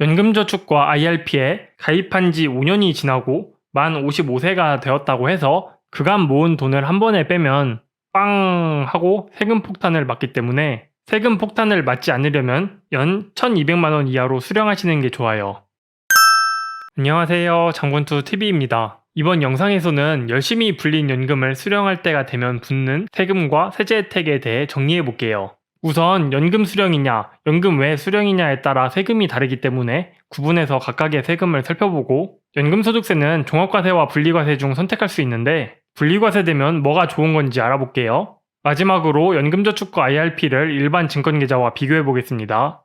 연금저축과 IRP에 가입한 지 5년이 지나고 만 55세가 되었다고 해서 그간 모은 돈을 한 번에 빼면 빵 하고 세금 폭탄을 맞기 때문에 세금 폭탄을 맞지 않으려면 연 1200만 원 이하로 수령하시는 게 좋아요. 안녕하세요. 장군투 TV입니다. 이번 영상에서는 열심히 불린 연금을 수령할 때가 되면 붙는 세금과 세제 혜택에 대해 정리해 볼게요. 우선 연금 수령이냐, 연금 외 수령이냐에 따라 세금이 다르기 때문에 구분해서 각각의 세금을 살펴보고 연금소득세는 종합과세와 분리과세 중 선택할 수 있는데 분리과세 되면 뭐가 좋은 건지 알아볼게요. 마지막으로 연금저축과 IRP를 일반 증권계좌와 비교해 보겠습니다.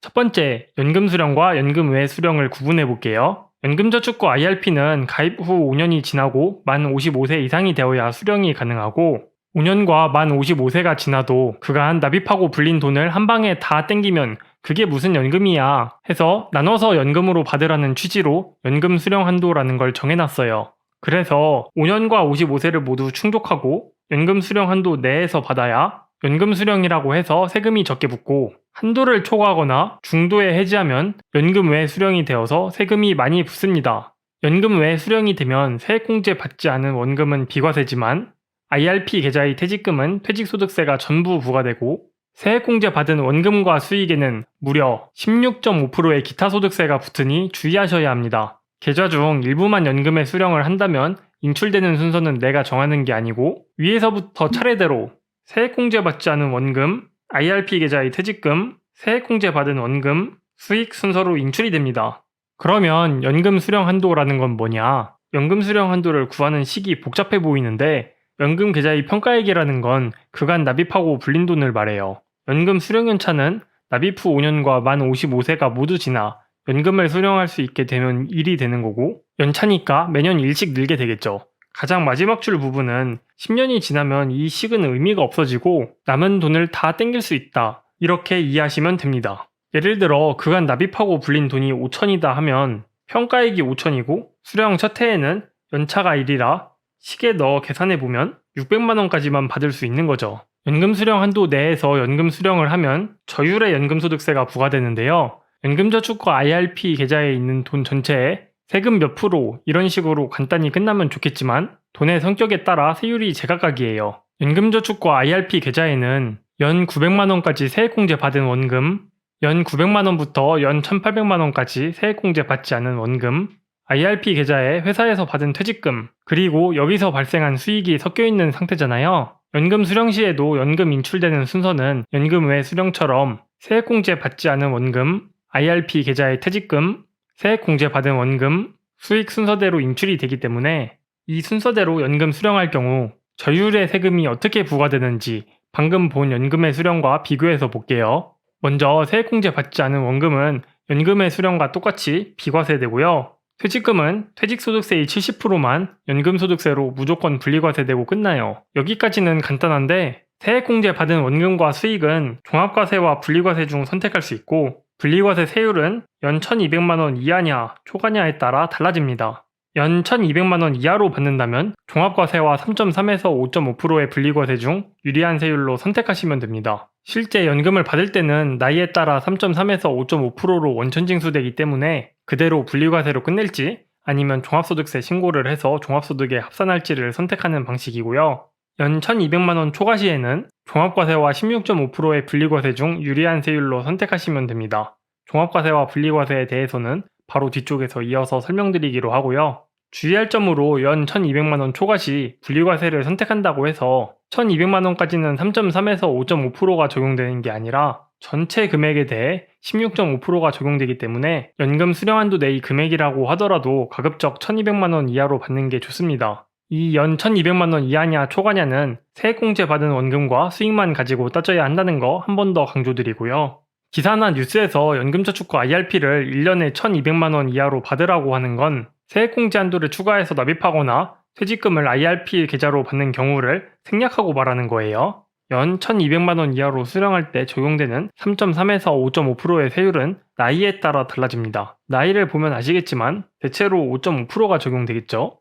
첫 번째, 연금 수령과 연금 외 수령을 구분해 볼게요. 연금저축과 IRP는 가입 후 5년이 지나고 만 55세 이상이 되어야 수령이 가능하고 5년과 만 55세가 지나도 그간 납입하고 불린 돈을 한 방에 다 땡기면 그게 무슨 연금이야 해서 나눠서 연금으로 받으라는 취지로 연금 수령 한도라는 걸 정해놨어요. 그래서 5년과 55세를 모두 충족하고 연금 수령 한도 내에서 받아야 연금 수령이라고 해서 세금이 적게 붙고 한도를 초과하거나 중도에 해지하면 연금 외 수령이 되어서 세금이 많이 붙습니다. 연금 외 수령이 되면 세액공제 받지 않은 원금은 비과세지만 IRP 계좌의 퇴직금은 퇴직소득세가 전부 부과되고 세액공제 받은 원금과 수익에는 무려 16.5%의 기타 소득세가 붙으니 주의하셔야 합니다. 계좌 중 일부만 연금에 수령을 한다면 인출되는 순서는 내가 정하는 게 아니고 위에서부터 차례대로 세액공제 받지 않은 원금, IRP 계좌의 퇴직금, 세액공제 받은 원금, 수익 순서로 인출이 됩니다. 그러면 연금 수령 한도라는 건 뭐냐? 연금 수령 한도를 구하는 식이 복잡해 보이는데 연금 계좌의 평가액이라는 건 그간 납입하고 불린 돈을 말해요. 연금 수령 연차는 납입 후 5년과 만 55세가 모두 지나 연금을 수령할 수 있게 되면 1이 되는 거고 연차니까 매년 1씩 늘게 되겠죠. 가장 마지막 줄 부분은 10년이 지나면 이 식은 의미가 없어지고 남은 돈을 다 땡길 수 있다. 이렇게 이해하시면 됩니다. 예를 들어 그간 납입하고 불린 돈이 5천이다 하면 평가액이 5천이고 수령 첫 해에는 연차가 1이라 식에 넣어 계산해 보면 600만 원까지만 받을 수 있는 거죠. 연금 수령 한도 내에서 연금 수령을 하면 저율의 연금 소득세가 부과되는데요. 연금저축과 IRP 계좌에 있는 돈 전체에 세금 몇 프로 이런 식으로 간단히 끝나면 좋겠지만 돈의 성격에 따라 세율이 제각각이에요. 연금저축과 IRP 계좌에는 연 900만 원까지 세액공제 받은 원금, 연 900만 원부터 연 1,800만 원까지 세액공제 받지 않은 원금, IRP 계좌에 회사에서 받은 퇴직금, 그리고 여기서 발생한 수익이 섞여 있는 상태잖아요. 연금 수령 시에도 연금 인출되는 순서는 연금 외 수령처럼 세액공제 받지 않은 원금, IRP 계좌의 퇴직금, 세액공제 받은 원금, 수익 순서대로 인출이 되기 때문에 이 순서대로 연금 수령할 경우 저율의 세금이 어떻게 부과되는지 방금 본 연금의 수령과 비교해서 볼게요. 먼저 세액공제 받지 않은 원금은 연금의 수령과 똑같이 비과세되고요. 퇴직금은 퇴직소득세의 70%만 연금소득세로 무조건 분리과세되고 끝나요. 여기까지는 간단한데 세액공제 받은 원금과 수익은 종합과세와 분리과세 중 선택할 수 있고 분리과세 세율은 연 1200만원 이하냐 초과냐에 따라 달라집니다. 연 1200만원 이하로 받는다면 종합과세와 3.3에서 5.5%의 분리과세 중 유리한 세율로 선택하시면 됩니다. 실제 연금을 받을 때는 나이에 따라 3.3에서 5.5%로 원천 징수되기 때문에 그대로 분리과세로 끝낼지 아니면 종합소득세 신고를 해서 종합소득에 합산할지를 선택하는 방식이고요. 연 1200만원 초과 시에는 종합과세와 16.5%의 분리과세 중 유리한 세율로 선택하시면 됩니다. 종합과세와 분리과세에 대해서는 바로 뒤쪽에서 이어서 설명드리기로 하고요. 주의할 점으로 연 1200만원 초과 시 분리과세를 선택한다고 해서 1200만 원까지는 3.3에서 5.5%가 적용되는 게 아니라 전체 금액에 대해 16.5%가 적용되기 때문에 연금 수령한도 내의 금액이라고 하더라도 가급적 1200만 원 이하로 받는 게 좋습니다. 이 연 1200만 원 이하냐 초과냐는 세액공제 받은 원금과 수익만 가지고 따져야 한다는 거 한 번 더 강조드리고요. 기사나 뉴스에서 연금저축과 IRP를 1년에 1200만 원 이하로 받으라고 하는 건 세액공제 한도를 추가해서 납입하거나 퇴직금을 IRP 계좌로 받는 경우를 생략하고 말하는 거예요. 연 1200만 원 이하로 수령할 때 적용되는 3.3에서 5.5%의 세율은 나이에 따라 달라집니다. 나이를 보면 아시겠지만 대체로 5.5%가 적용되겠죠.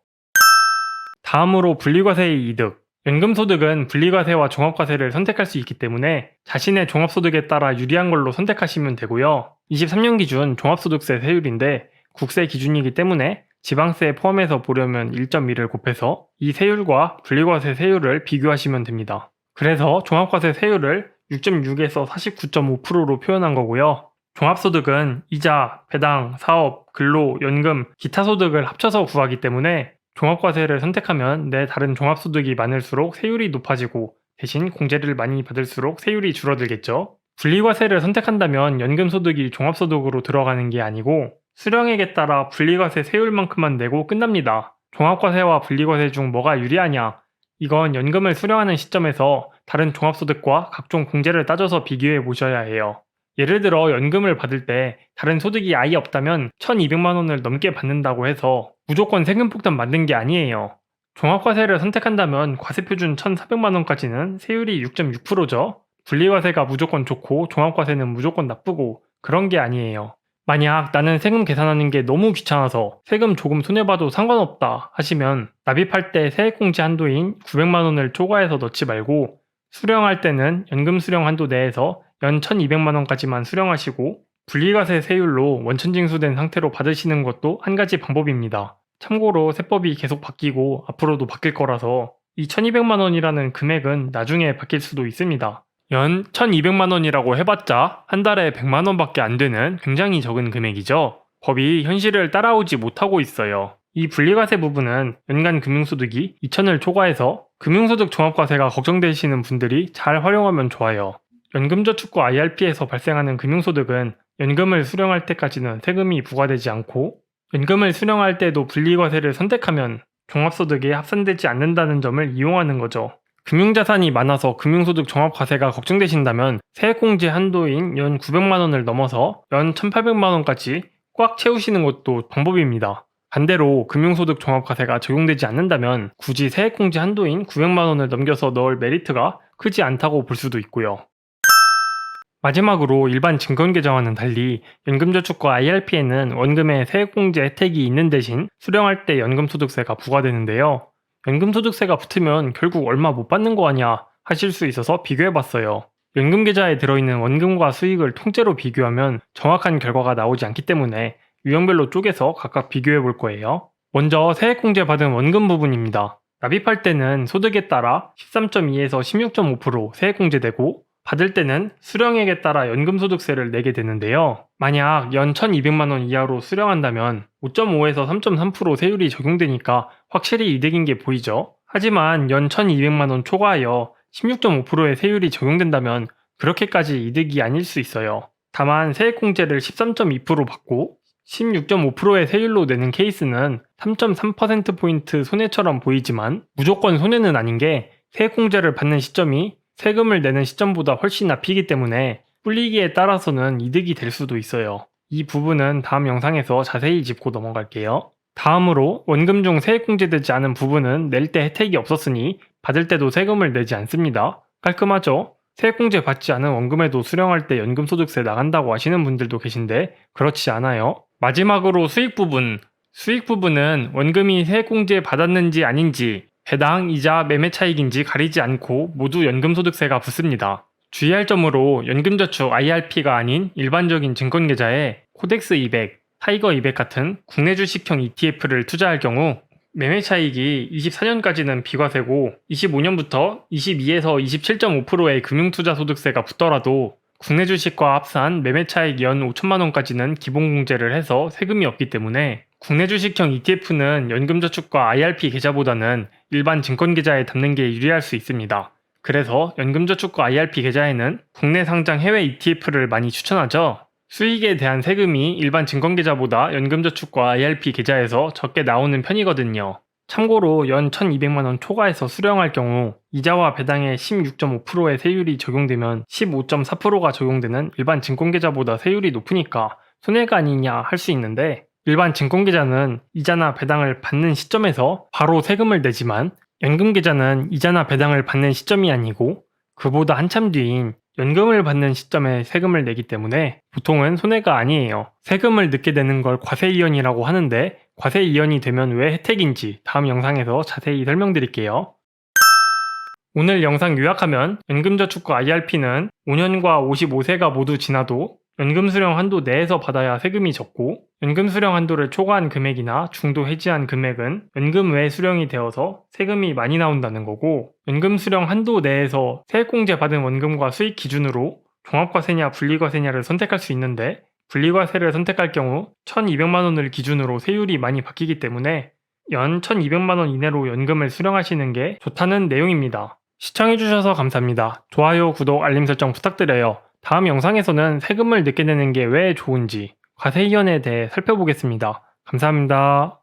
다음으로 분리과세의 이득. 연금소득은 분리과세와 종합과세를 선택할 수 있기 때문에 자신의 종합소득에 따라 유리한 걸로 선택하시면 되고요. 23년 기준 종합소득세 세율인데 국세 기준이기 때문에 지방세 포함해서 보려면 1.1을 곱해서 이 세율과 분리과세 세율을 비교하시면 됩니다. 그래서 종합과세 세율을 6.6에서 49.5%로 표현한 거고요. 종합소득은 이자, 배당, 사업, 근로, 연금, 기타 소득을 합쳐서 구하기 때문에 종합과세를 선택하면 내 다른 종합소득이 많을수록 세율이 높아지고 대신 공제를 많이 받을수록 세율이 줄어들겠죠. 분리과세를 선택한다면 연금소득이 종합소득으로 들어가는 게 아니고 수령액에 따라 분리과세 세율만큼만 내고 끝납니다. 종합과세와 분리과세 중 뭐가 유리하냐? 이건 연금을 수령하는 시점에서 다른 종합소득과 각종 공제를 따져서 비교해 보셔야 해요. 예를 들어 연금을 받을 때 다른 소득이 아예 없다면 1200만 원을 넘게 받는다고 해서 무조건 세금 폭탄 만든 게 아니에요. 종합과세를 선택한다면 과세표준 1,400만 원까지는 세율이 6.6%죠. 분리과세가 무조건 좋고 종합과세는 무조건 나쁘고 그런 게 아니에요. 만약 나는 세금 계산하는 게 너무 귀찮아서 세금 조금 손해봐도 상관없다 하시면 납입할 때 세액공제 한도인 900만 원을 초과해서 넣지 말고 수령할 때는 연금 수령 한도 내에서 연 1200만 원까지만 수령하시고 분리과세 세율로 원천징수된 상태로 받으시는 것도 한 가지 방법입니다. 참고로 세법이 계속 바뀌고 앞으로도 바뀔 거라서 이 1200만 원이라는 금액은 나중에 바뀔 수도 있습니다. 연 1200만 원이라고 해봤자 한 달에 100만 원밖에 안 되는 굉장히 적은 금액이죠. 법이 현실을 따라오지 못하고 있어요. 이 분리과세 부분은 연간 금융소득이 2천을 초과해서 금융소득 종합과세가 걱정되시는 분들이 잘 활용하면 좋아요. 연금저축과 IRP에서 발생하는 금융소득은 연금을 수령할 때까지는 세금이 부과되지 않고 연금을 수령할 때도 분리과세를 선택하면 종합소득에 합산되지 않는다는 점을 이용하는 거죠. 금융자산이 많아서 금융소득 종합과세가 걱정되신다면 세액공제 한도인 연 900만 원을 넘어서 연 1800만 원까지 꽉 채우시는 것도 방법입니다. 반대로 금융소득 종합과세가 적용되지 않는다면 굳이 세액공제 한도인 900만 원을 넘겨서 넣을 메리트가 크지 않다고 볼 수도 있고요. 마지막으로 일반 증권계좌와는 달리 연금저축과 IRP에는 원금에 세액공제 혜택이 있는 대신 수령할 때 연금소득세가 부과되는데요. 연금소득세가 붙으면 결국 얼마 못 받는 거 아니야 하실 수 있어서 비교해봤어요. 연금계좌에 들어있는 원금과 수익을 통째로 비교하면 정확한 결과가 나오지 않기 때문에 유형별로 쪼개서 각각 비교해 볼 거예요. 먼저 세액공제 받은 원금 부분입니다. 납입할 때는 소득에 따라 13.2에서 16.5% 세액공제되고 받을 때는 수령액에 따라 연금소득세를 내게 되는데요. 만약 연 1200만 원 이하로 수령한다면 5.5에서 3.3% 세율이 적용되니까 확실히 이득인 게 보이죠. 하지만 연 1200만 원 초과하여 16.5%의 세율이 적용된다면 그렇게까지 이득이 아닐 수 있어요. 다만 세액공제를 13.2% 받고 16.5%의 세율로 내는 케이스는 3.3%포인트 손해처럼 보이지만 무조건 손해는 아닌 게 세액공제를 받는 시점이 세금을 내는 시점보다 훨씬 앞이기 때문에 불리기에 따라서는 이득이 될 수도 있어요. 이 부분은 다음 영상에서 자세히 짚고 넘어갈게요. 다음으로 원금 중 세액 공제되지 않은 부분은 낼 때 혜택이 없었으니 받을 때도 세금을 내지 않습니다. 깔끔하죠? 세액 공제 받지 않은 원금에도 수령할 때 연금소득세 나간다고 하시는 분들도 계신데 그렇지 않아요. 마지막으로 수익 부분. 수익 부분은 원금이 세액 공제 받았는지 아닌지 배당, 이자, 매매 차익인지 가리지 않고 모두 연금소득세가 붙습니다. 주의할 점으로 연금저축 IRP가 아닌 일반적인 증권계좌에 코덱스 200, 타이거 200 같은 국내 주식형 ETF를 투자할 경우 매매 차익이 24년까지는 비과세고 25년부터 22에서 27.5%의 금융투자 소득세가 붙더라도 국내 주식과 합산 매매 차익 연 5천만 원까지는 기본 공제를 해서 세금이 없기 때문에 국내 주식형 ETF는 연금저축과 IRP 계좌보다는 일반 증권 계좌에 담는 게 유리할 수 있습니다. 그래서 연금저축과 IRP 계좌에는 국내 상장 해외 ETF를 많이 추천하죠. 수익에 대한 세금이 일반 증권계좌보다 연금저축과 IRP 계좌에서 적게 나오는 편이거든요. 참고로 연 1200만원 초과해서 수령할 경우 이자와 배당의 16.5%의 세율이 적용되면 15.4%가 적용되는 일반 증권계좌보다 세율이 높으니까 손해가 아니냐 할 수 있는데 일반 증권계좌는 이자나 배당을 받는 시점에서 바로 세금을 내지만 연금계좌는 이자나 배당을 받는 시점이 아니고 그보다 한참 뒤인 연금을 받는 시점에 세금을 내기 때문에 보통은 손해가 아니에요. 세금을 늦게 내는 걸 과세이연이라고 하는데 과세이연이 되면 왜 혜택인지 다음 영상에서 자세히 설명드릴게요. 오늘 영상 요약하면 연금저축과 IRP는 5년과 55세가 모두 지나도 연금 수령 한도 내에서 받아야 세금이 적고 연금 수령 한도를 초과한 금액이나 중도 해지한 금액은 연금 외 수령이 되어서 세금이 많이 나온다는 거고 연금 수령 한도 내에서 세액공제 받은 원금과 수익 기준으로 종합과세냐 분리과세냐를 선택할 수 있는데 분리과세를 선택할 경우 1200만 원을 기준으로 세율이 많이 바뀌기 때문에 연 1200만 원 이내로 연금을 수령하시는 게 좋다는 내용입니다. 시청해주셔서 감사합니다. 좋아요, 구독, 알림 설정 부탁드려요. 다음 영상에서는 세금을 늦게 내는 게 왜 좋은지 과세위원회에 대해 살펴보겠습니다. 감사합니다.